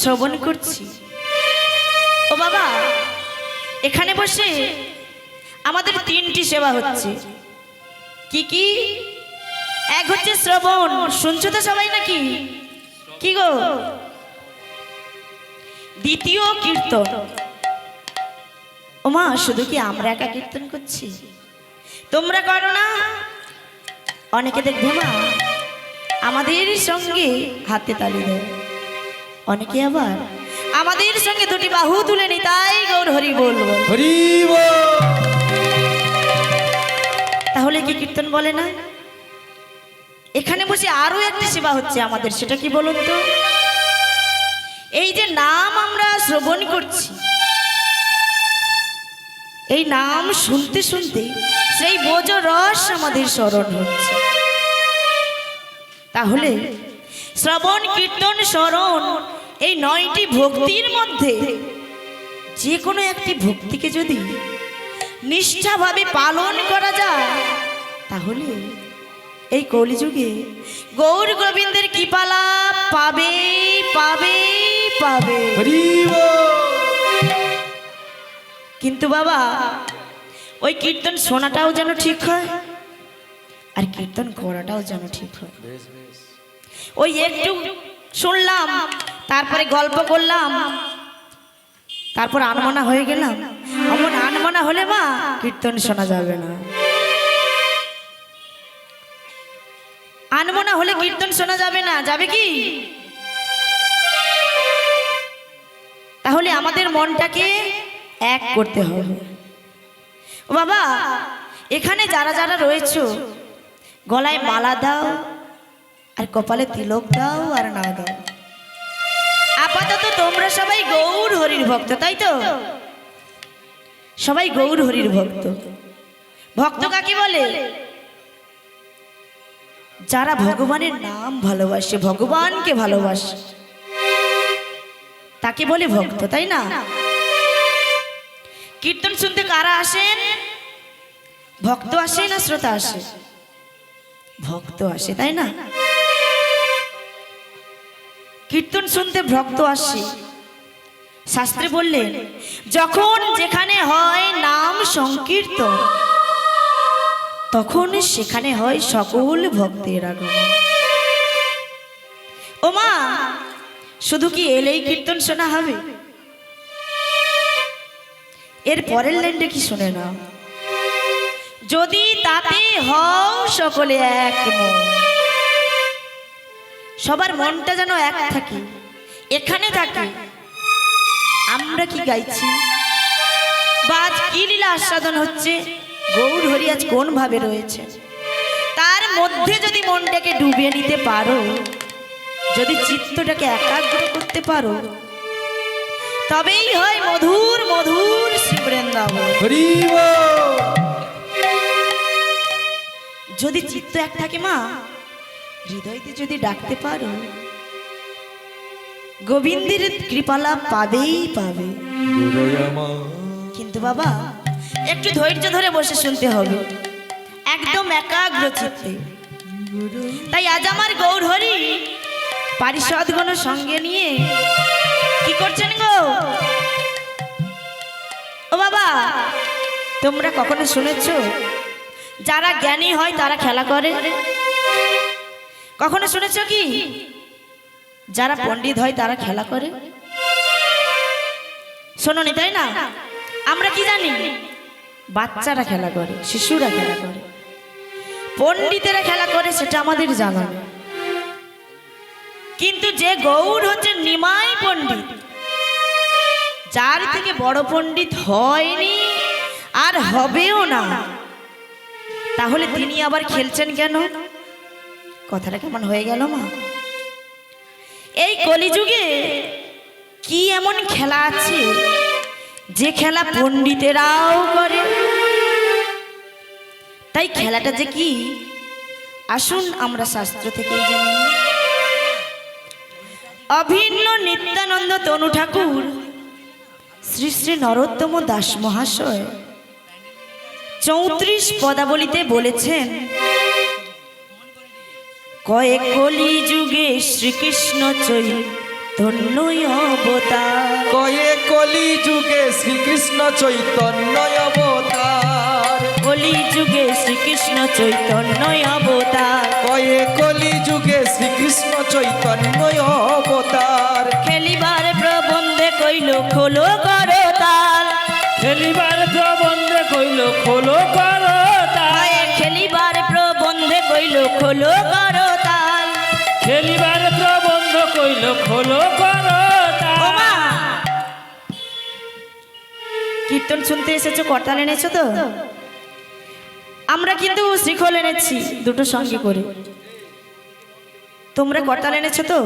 শ্রবণ করছি। ও বাবা, এখানে বসে আমাদের তিনটি সেবা হচ্ছে। কি কি? এক হচ্ছে শ্রবণ। শুনছো তো সবাই নাকি? কি গো? দ্বিতীয় কীর্তন। ওমা, শুধু কি আমরা একা কীর্তন করছি? তোমরা করো না। অনেকে দেখবে, মা, আমাদের সঙ্গে হাতে তালি দেয়। অনেকে আবার আমাদের সঙ্গে দুটি বাহু তুলে নি তাই গৌর হরি বলব। হরি তাহলে কি কীর্তন বলে না? এখানে বসে আরও একটি সেবা হচ্ছে আমাদের সেটা কি বলুন তো? এই যে নাম আমরা শ্রবণ করছি এই নাম শুনতে শুনতে সেই বোঝ রস আমাদের স্মরণ হচ্ছে। তাহলে শ্রবণ কীর্তন স্মরণ এই নয়টি ভক্তির মধ্যে যে কোনো একটি ভক্তিকে যদি নিষ্ঠাভাবে পালন করা যায় তাহলে এই কলিযুগে গৌর গোবিন্দের কৃপালা পাবে পাবে পাবে। কিন্তু বাবা ওই কীর্তন শোনাটাও যেন ঠিক হয় আর কীর্তন করাটাও যেন ঠিক হয়। ওই একটু শুনলাম তারপরে গল্প করলাম। তারপর আনমনা হয়ে গেলাম। এমন আনমনা হলে মা, কীর্তন শোনা যাবে না। আনমনা হলে কীর্তন শোনা যাবে না, যাবে কি? তাহলে আমাদের মনটাকে এক করতে হবে। বাবা, এখানে যারা যারা রয়েছো, গলায় মালা দাও, আর কপালে তিলক দাও, আর না দাও। তোমরা সবাই গৌর হরির ভক্ত, তাই তো? সবাই গৌর হরির ভক্ত। ভক্ত কাকে বলে? যারা ভগবানের নাম ভালোবাসে, ভগবানকে ভালোবাসে। তাকে বলে ভক্ত, তাই না? কীর্তন শুনতে কারা আসেন? ভক্ত আসে না শ্রোতা আসে? ভক্ত আসে, তাই না? কীর্তন শুনতে ভক্ত আসে। শাস্ত্রে বললেন যখন যেখানে হয় নাম সংকীর্তন, তখন সেখানে হয় সকল ভক্তের আগমন। ওমা শুধু কি এলেই কীর্তন শোনা হবে? এর পরের লাইনটা কি শুনে না যদি তাতে হও সকলে এক মন সবার মনটা যেন এক থাকে। এখানে থাকে আমরা কি গাইছি? বা আজ কি লীলা আস্বাদন হচ্ছে? গৌর হরি আজ কোন ভাবে রয়েছে? তার মধ্যে যদি মনটাকে ডুবিয়ে নিতে পারো যদি চিত্তটাকে একাগ্র করতে পারো তবেই হয় মধুর মধুর শ্রী বৃন্দাবন। যদি চিত্ত এক থাকে মা হৃদয়তে যদি ডাকতে পারো, গোবিন্দের কৃপালা পাবেই পাবে। কিন্তু বাবা, একটু ধৈর্য ধরে বসে শুনতে হবে। একদম একাগ্র চিত্তে। তাই আজ আমার গৌর হরি পারিষদগণ সঙ্গে নিয়ে কি করছেন গো? ও বাবা, তোমরা কখনো শুনেছো, যারা জ্ঞানী হয় তারা খেলা করে? কখনো শুনেছো কি? যারা পণ্ডিত হয় তারা খেলা করে। শোনোনি তাই না? আমরা কি জানি? বাচ্চারা খেলা করে শিশুরা খেলা করে। পণ্ডিতেরা খেলা করে সেটা আমাদের জানা। কিন্তু যে গৌর হচ্ছে নিমাই পণ্ডিত যার থেকে বড় পণ্ডিত হয়নি আর হবেও না। তাহলে তিনি আবার খেলছেন কেন? কথাটা কেমন হয়ে গেল মা? এই কলিযুগে কি এমন খেলা আছে যে খেলা পণ্ডিতেরাও করে? তাই খেলাটা যে কি? আসুন আমরা শাস্ত্র থেকে জেনে। অভিন্ন নিত্যানন্দ তনু ঠাকুর, শ্রী শ্রী নরোত্তম দাস মহাশয় চৌত্রিশ পদাবলিতে বলেছেন কয়েক কলি যুগে শ্রীকৃষ্ণ চৈ ধন্যই অবতার। কয়ে কলি যুগে শ্রীকৃষ্ণ চৈতন্য অবতার। কলি যুগে শ্রীকৃষ্ণ চৈতন্য অবতার। কয়ে কলি যুগে শ্রীকৃষ্ণ চৈতন্য অবতার। খেলিবার প্রবন্ধে কইল খোলো করো তাল খেলিবার প্রবন্ধে কইল খোলো করো মায়ে খেলিবার প্রবন্ধে কইল খোলো করো খেলিবার প্রবন্ধ কইল, খোলো করো কীর্তন শুনতে এসেছ, করতাল এনেছো তো? আমরা কিন্তু শিখল এনেছি দুটো সঙ্গে করে। তোমরা করতাল এনেছো তো?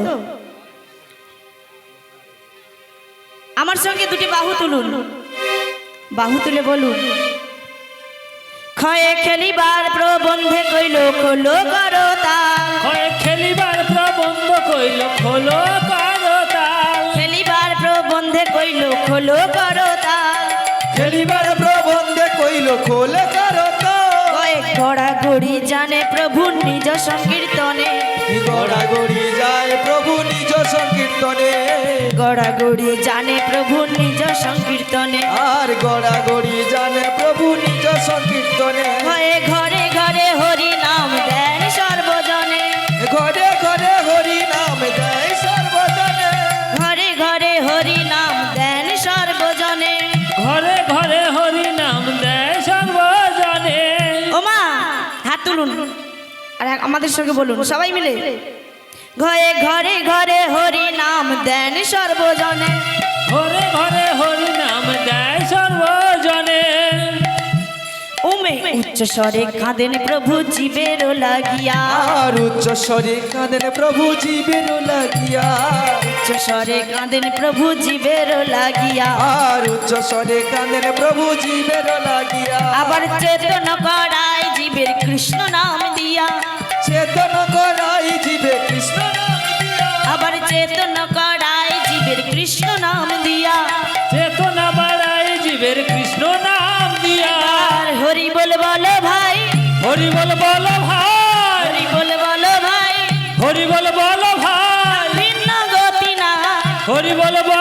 আমার সঙ্গে দুটি বাহু তুলুন। বাহু তুলে বলুন ক্ষয়ে খেলিবার প্রবন্ধে কইল খোলো করো তাল হয় খেলিবার প্রবন্ধ কইল খোলো করো তাই খেলিবার প্রবন্ধে কইল খোলো করো তাল খেলিবার প্রবন্ধে কইল খোলো ঘড়ি জানে প্রভু নিজ সংকীর্তনে। গড়াগড়ি যায় প্রভু নিজ সংকীর্তনে। গড়া গড়ি জানে প্রভু নিজ সংকীর্তনে। আর গড়াগড়ি জানে প্রভু নিজ সংকীর্তনে। ঘরে ঘরে ঘরে হরি নাম দেন সর্বজনে। ঘরে আমাদের সঙ্গে বলুন সবাই মিলে। ঘরে ঘরে ঘরে হরি নাম দেন সর্বজনে। ঘরে ঘরে হরি নাম দেয় সর্বজনে। উমে উচ্চ স্বরে কাঁদেন প্রভু জীবের লাগিয়া। আর উচ্চ স্বরে কাঁদেন প্রভু জীবের লাগিয়া। উচ্চ স্বরে কাঁদেন প্রভু জীবের লাগিয়া। আর উচ্চ স্বরে কাঁদেন প্রভু জীবের লাগিয়া। আবার চেতন করায় জীবের কৃষ্ণ নাম দিয়া। চেতন করাই জীবে কৃষ্ণ আবার চেতন করায় জীবের কৃষ্ণ নাম দিয়া। চেতনা বাড়াই জীবের কৃষ্ণ নাম দিয়া। আর হরি বল বলো ভাই। হরি বল বল ভাই। হরি বল বলো ভাই। হরি বল বল ভাই। ভিন্ন গতি নাই। হরি বল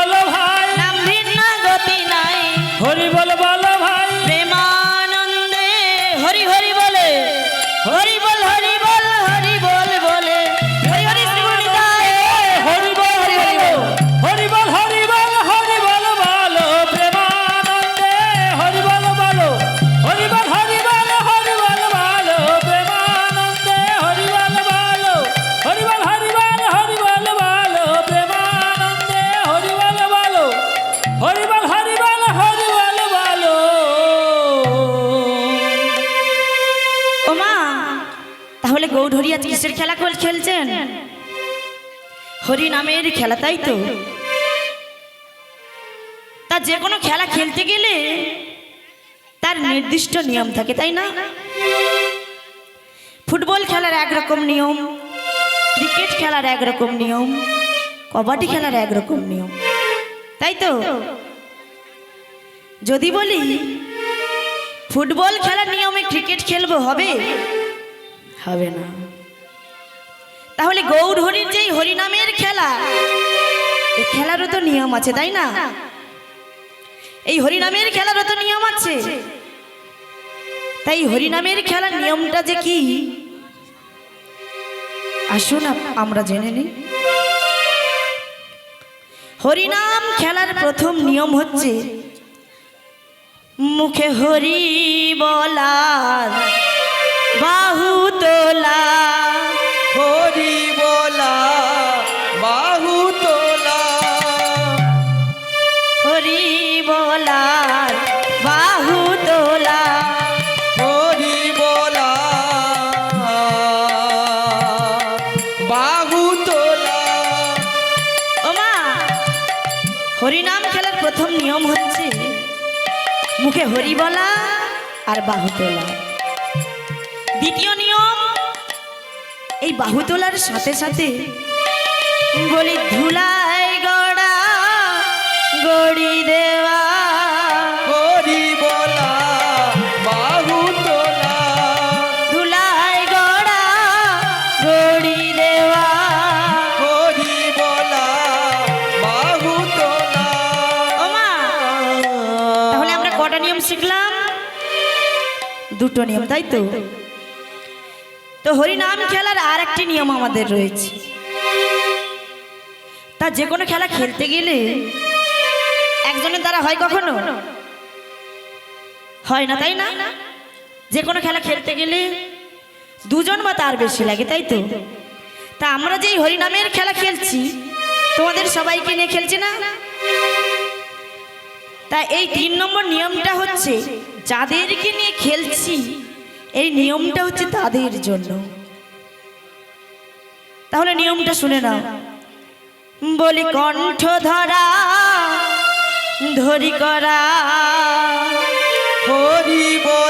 মা তাহলে গৌর আজ কিসের খেলা খেল- খেলছেন? হরি নামের খেলা, তাই তো? তা যে কোনো খেলা খেলতে গেলে তার নির্দিষ্ট নিয়ম থাকে, তাই না? ফুটবল খেলার একরকম নিয়ম, ক্রিকেট খেলার একরকম নিয়ম, কবাডি খেলার একরকম নিয়ম, তাই তো? যদি বলি ফুটবল খেলার নিয়মে ক্রিকেট খেলব, হবে? হবে না। তাহলে গৌর হরির যেই হরিনামের খেলা এই খেলারও তো নিয়ম আছে, তাই না? এই হরিনামের খেলারও তো নিয়ম আছে। তাই হরিনামের খেলার নিয়মটা যে কি? আসুন আমরা জেনে নিই। হরিনাম খেলার প্রথম নিয়ম হচ্ছে মুখে হরি বলার বাহু তোলা। হরি বলা বাহু তোলা। হরি বলার বাহু তোলা। হরি বলা বাহু তোলা। ওমা হরিনাম খেলার প্রথম নিয়ম হচ্ছে মুখে হরি বলা আর বাহু তোলা। দ্বিতীয় নিয়ম, এই বাহু তোলার সাথে সাথে বলি ধুলায় গড়া, গড়ি দেওয়া। দুটো নিয়ম, তাই তো? তো হরিনাম খেলার আর একটি নিয়ম আমাদের রয়েছে। তা যে কোনো খেলা খেলতে গেলে একজনের দ্বারা হয় কখনো? হয় না, তাই না? যে কোনো খেলা খেলতে গেলে দুজন বা তার বেশি লাগে, তাই তো? তা আমরা যে হরিনামের খেলা খেলছি, তোমাদের সবাইকে নিয়ে খেলছি না? তা এই তিন নম্বর নিয়মটা হচ্ছে যাদেরকে নিয়ে খেলছি, এই নিয়মটা হচ্ছে তাদের জন্য। তাহলে নিয়মটা শুনে নাও। বলি কণ্ঠ ধরা ধরি করা।